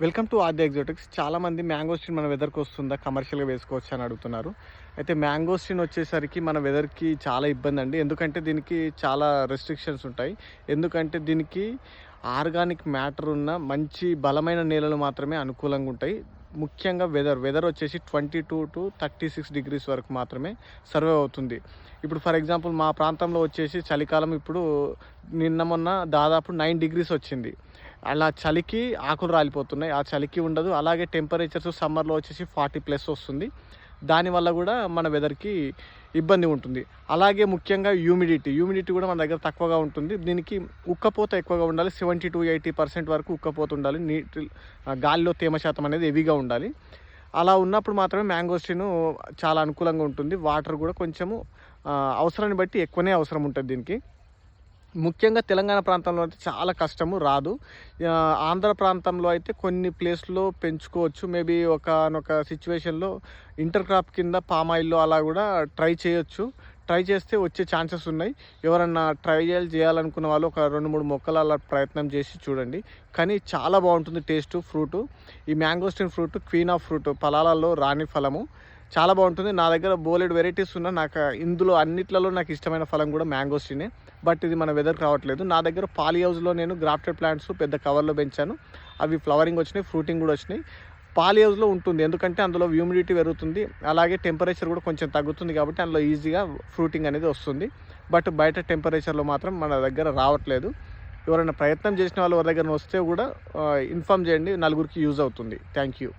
Welcome to ఆద్య ఎగ్జోటిక్స్. చాలా మంది mangosteen మన వెదర్కి వస్తుందా? కమర్షియల్గా వేసుకోవచ్చు అని అడుగుతున్నారు. అయితే మ్యాంగోస్టిన్ వచ్చేసరికి మన వెదర్కి చాలా ఇబ్బంది అండి. ఎందుకంటే దీనికి చాలా రెస్ట్రిక్షన్స్ ఉంటాయి. ఎందుకంటే దీనికి ఆర్గానిక్ మ్యాటర్ ఉన్న మంచి బలమైన నేలలు మాత్రమే అనుకూలంగా ఉంటాయి. ముఖ్యంగా వెదర్. వెదర్ వచ్చేసి twenty two to thirty six degrees వరకు మాత్రమే సర్వే అవుతుంది. ఇప్పుడు ఫర్ ఎగ్జాంపుల్ మా ప్రాంతంలో వచ్చేసి చలికాలం ఇప్పుడు నిన్న మొన్న దాదాపు నైన్ డిగ్రీస్ వచ్చింది. అలా చలికి ఆకులు రాలిపోతున్నాయి. ఆ చలికి ఉండదు. అలాగే టెంపరేచర్స్ సమ్మర్లో వచ్చేసి ఫార్టీ ప్లస్ వస్తుంది. దానివల్ల కూడా మన వెదర్కి ఇబ్బంది ఉంటుంది. అలాగే ముఖ్యంగా హ్యూమిడిటీ హ్యూమిడిటీ కూడా మన దగ్గర తక్కువగా ఉంటుంది. దీనికి ఉక్కపోత ఎక్కువగా ఉండాలి. సెవెంటీ టు ఎయిటీ పర్సెంట్ వరకు ఉక్కపోత ఉండాలి. నీటి గాలిలో తేమ శాతం అనేది హెవీగా ఉండాలి. అలా ఉన్నప్పుడు మాత్రమే మ్యాంగోస్టిన్ చాలా అనుకూలంగా ఉంటుంది. వాటర్ కూడా కొంచెము అవసరాన్ని బట్టి ఎక్కువనే అవసరం ఉంటుంది దీనికి. ముఖ్యంగా తెలంగాణ ప్రాంతంలో అయితే చాలా కష్టము రాదు. ఆంధ్ర ప్రాంతంలో అయితే కొన్ని ప్లేస్లో పెంచుకోవచ్చు. మేబీ ఒకనొక సిచ్యువేషన్లో ఇంటర్ క్రాప్ కింద పామ్ ఆయిల్లో అలా కూడా ట్రై చేయొచ్చు. ట్రై చేస్తే వచ్చే ఛాన్సెస్ ఉన్నాయి. ఎవరన్నా ట్రయల్ చేయాలనుకున్న వాళ్ళు ఒక రెండు మూడు మొక్కలు అలా ప్రయత్నం చేసి చూడండి. కానీ చాలా బాగుంటుంది టేస్ట్ ఫ్రూటు. ఈ mangosteen fruit queen of fruit ఫలాలలో రాణి ఫలము. చాలా బాగుంటుంది. నా దగ్గర బోలెడ్ వెరైటీస్ ఉన్నా నాకు ఇందులో అన్నిట్లలో నాకు ఇష్టమైన ఫలం కూడా మ్యాంగోస్టినే బట్ ఇది మన వెదర్కి రావట్లేదు. నా దగ్గర పాలీ హౌస్లో నేను గ్రాఫ్టెడ్ ప్లాంట్స్ పెద్ద కవర్లో పెంచాను. అవి ఫ్లవరింగ్ వచ్చినాయి ఫ్రూటింగ్ కూడా వచ్చినాయి. పాలీ హౌస్లో ఉంటుంది. ఎందుకంటే అందులో హ్యూమిడిటీ పెరుగుతుంది. అలాగే టెంపరేచర్ కూడా కొంచెం తగ్గుతుంది కాబట్టి అందులో ఈజీగా ఫ్రూటింగ్ అనేది వస్తుంది. బట్ బయట టెంపరేచర్లో మాత్రం మన దగ్గర రావట్లేదు. ఎవరైనా ప్రయత్నం చేసిన వాళ్ళు ఎవరి దగ్గర వస్తే కూడా ఇన్ఫామ్ చేయండి. నలుగురికి యూజ్ అవుతుంది. Thank you